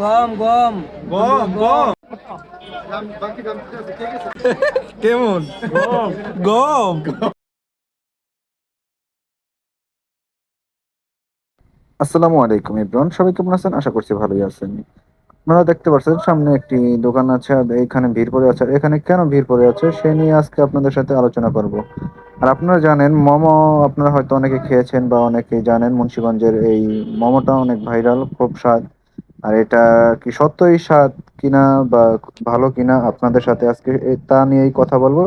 গম গম। গম গম। কেমন? গম। আসসালামু আলাইকুম ইব্রান সবাই কেমন আছেন? আশা করছি ভালোই আছেন। আপনারা দেখতে পাচ্ছেন সামনে একটি দোকান আছে আর এখানে ভিড় পড়ে আছে। আর এখানে কেন ভিড় পড়ে আছে সে নিয়ে আজকে আপনাদের সাথে আলোচনা করব। আর আপনারা জানেন মোমো আপনারা হয়তো অনেকে খেয়েছেন বা অনেকে জানেন মুন্সিগঞ্জের এই মোমোটা অনেক ভাইরাল খুব স্বাদ। আর এটা কি সত্যই স্বাদ কিনা বা ভালো কিনা আপনাদের সাথে আজকে তা নিয়েই কথা বলব।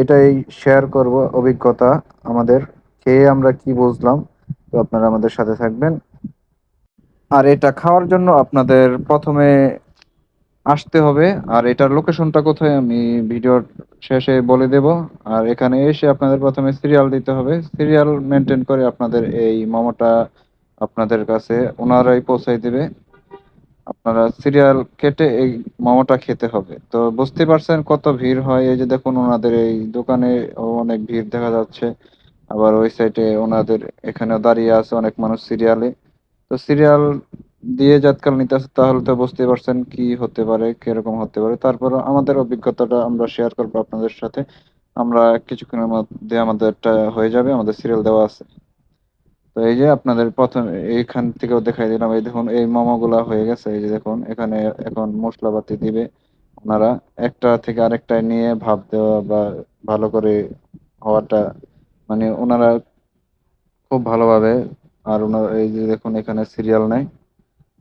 এটাই শেয়ার করব অভিজ্ঞতা আমাদের, খেয়ে আমরা কি বুঝলাম, তো আপনারা আমাদের সাথে থাকবেন। আর এটা খাওয়ার জন্য আপনাদের প্রথমে আসতে হবে, আর এটার লোকেশনটা কোথায় আমি ভিডিওর শেষে বলে দেব। আর এখানে এসে আপনাদের প্রথমে সিরিয়াল দিতে হবে। সিরিয়াল মেনটেন করে আপনাদের এই মোমোটা আপনাদের কাছে ওনারাই পৌঁছাই দেবে। আপনারা সিরিয়াল কেটে এই মোমোটা খেতে হবে। তো বুঝতে পারছেন কত ভিড় হয়। এই যে দেখুন ওনাদের এই দোকানে অনেক ভিড় দেখা যাচ্ছে। আবার ওই সাইডে ওনাদের এখানে দাঁড়িয়ে আছে অনেক মানুষ সিরিয়ালে। তো সিরিয়াল দিয়ে যাতকাল নিতেছে তাহলে তো বুঝতে পারছেন কি হতে পারে, কীরকম হতে পারে। তারপর আমাদের অভিজ্ঞতাটা আমরা শেয়ার করব আপনাদের সাথে। আমরা কিছুক্ষণের মধ্যে আমাদেরটা হয়ে যাবে, আমাদের সিরিয়াল দেওয়া আছে। তো এই যে আপনাদের প্রথম এইখান থেকেও দেখাই দিলাম, এই দেখুন, এই মোমোগুলা হয়ে গেছে। এই যে দেখুন, এখানে এখন মশলাপাতি দিবে ওনারা। একটা থেকে আরেকটায় নিয়ে ভাব দেওয়া বা ভালো করে হওয়াটা মানে ওনারা খুব ভালোভাবে, আর ওনার এই যে দেখুন, এখানে সিরিয়াল নেয়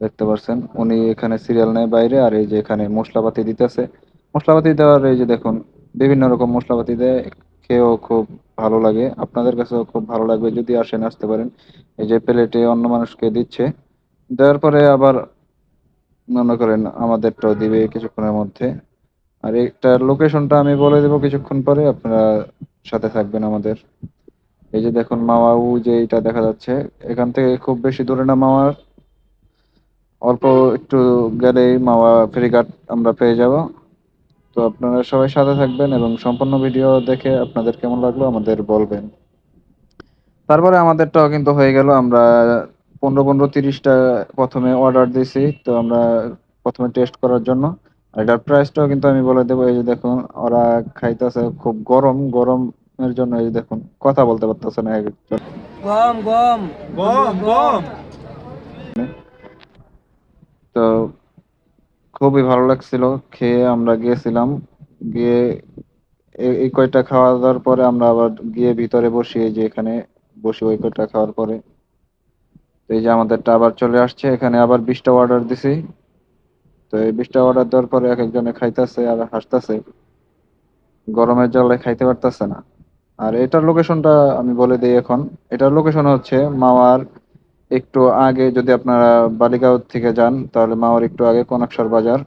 দেখতে পাচ্ছেন উনি এখানে সিরিয়াল নেয় বাইরে, আর এই যে এখানে মশলাপাতি দিতেছে। মশলাপাতি দেওয়ার এই যে দেখুন, বিভিন্ন রকম মশলাপাতি দেয়, খেয়েও খুব ভালো লাগে। আপনাদের কাছেও খুব ভালো লাগবে যদি আসেন, আসতে পারেন। এই যে প্লেটে অন্য মানুষকে দিচ্ছে। দেওয়ার পরে আবার মনে করেন আমাদেরটাও দিবে কিছুক্ষণের মধ্যে। আর এটার লোকেশনটা আমি বলে দেবো কিছুক্ষণ পরে, আপনারা সাথে থাকবেন আমাদের। এই যে দেখুন মাওয়া উ যে এটা দেখা যাচ্ছে। এখান থেকে খুব বেশি দূরে না মাওয়ার। অল্প একটু গেলেই মাওয়া ফেরিঘাট আমরা পেয়ে যাব। তো আপনারা সবাই সাথে থাকবেন এবং সম্পূর্ণ ভিডিও দেখে আপনাদের কেমন লাগল আমাদের বলবেন। তারপরে আমাদেরটাও কিন্তু হয়ে গেল আমরা পনেরো পনেরো তিরিশটা প্রথমে অর্ডার দিয়েছি তো আমরা প্রথমে টেস্ট করার জন্য। আর এটার প্রাইসটাও কিন্তু আমি বলে দেবো এই যে দেখুন ওরা খাইতেছে খুব গরম গরমের জন্য এই যে দেখুন কথা বলতে পারতেছে না একজন। গম গম। গম গম। তো খুবই ভালো লাগছিল। খেয়ে আমরা গিয়েছিলাম। গিয়ে এই কয়টা খাওয়া দাওয়ার পরে আমরা আবার গিয়ে ভিতরে বসি, এই যে এখানে বসি ওই কয়টা খাওয়ার পরে। তো এই যে আমাদেরটা আবার চলে আসছে, এখানে আবার বিশটা অর্ডার দিছি। তো এই বিশটা অর্ডার দেওয়ার পরে এক একজনে খাইতেছে আর হাসতেছে। গরমের জলে খাইতে পারতেছে না। আর এটার লোকেশনটা আমি বলে দিই এখন। এটার লোকেশন হচ্ছে মাওয়ার একটু আগে যদি আপনারা বালিগাঁও থেকে যান, তাহলে মাওয়ার একটু আগে কনাকসর বাজার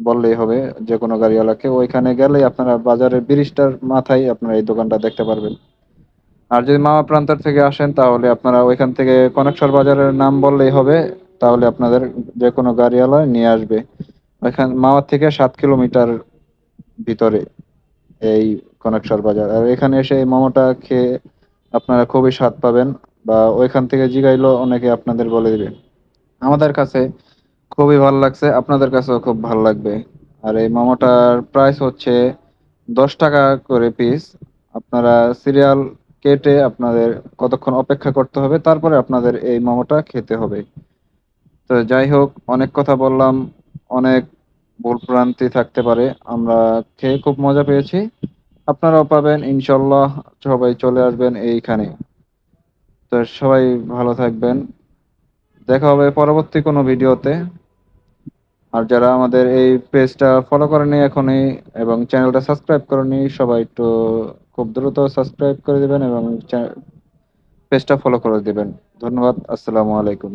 বললেই হবে যে কোনো গাড়িওয়ালাকে। ওইখানে গেলেই আপনারা বাজারের ব্রিজটার মাথায় আপনারা এই দোকানটা দেখতে পারবেন। আর যদি মাওয়া প্রান্তর থেকে আসেন, তাহলে আপনারা ওইখান থেকে কনেকশর বাজারের নাম বললেই হবে, তাহলে আপনাদের যে কোনো গাড়িওয়ালা নিয়ে আসবে। ওইখান মাওয়া থেকে সাত কিলোমিটার ভিতরে এই কনেকশর বাজার। আর এখানে এসে এই মোমোটা খেয়ে আপনারা খুবই স্বাদ পাবেন। বা ওইখান থেকে জিগাইলো, অনেকে আপনাদের বলে দিবে। আমাদের কাছে খুবই ভালো লাগছে, আপনাদের কাছেও খুব ভালো লাগবে। আর এই মোমোটার প্রাইস হচ্ছে দশ টাকা করে পিস আপনারা সিরিয়াল কেটে আপনাদের কতক্ষণ অপেক্ষা করতে হবে, তারপরে আপনাদের এই মোমোটা খেতে হবে। তো যাই হোক, অনেক কথা বললাম, অনেক ভুল ভ্রান্তি থাকতে পারে, আমরা খেয়ে খুব মজা পেয়েছি। আপনারাও পাবেন, ইনশাল্লাহ সবাই চলে আসবেন এইখানে। তো সবাই ভালো থাকবেন। দেখা হবে পরবর্তী কোনো ভিডিওতে। আর যারা আমাদের এই পেজটা ফলো করেনি এখনই এবং চ্যানেলটা সাবস্ক্রাইব করেনি, সবাই একটু খুব দ্রুত সাবস্ক্রাইব করে দেবেন এবং পেজটা ফলো করে দেবেন। ধন্যবাদ, আসসালামু আলাইকুম।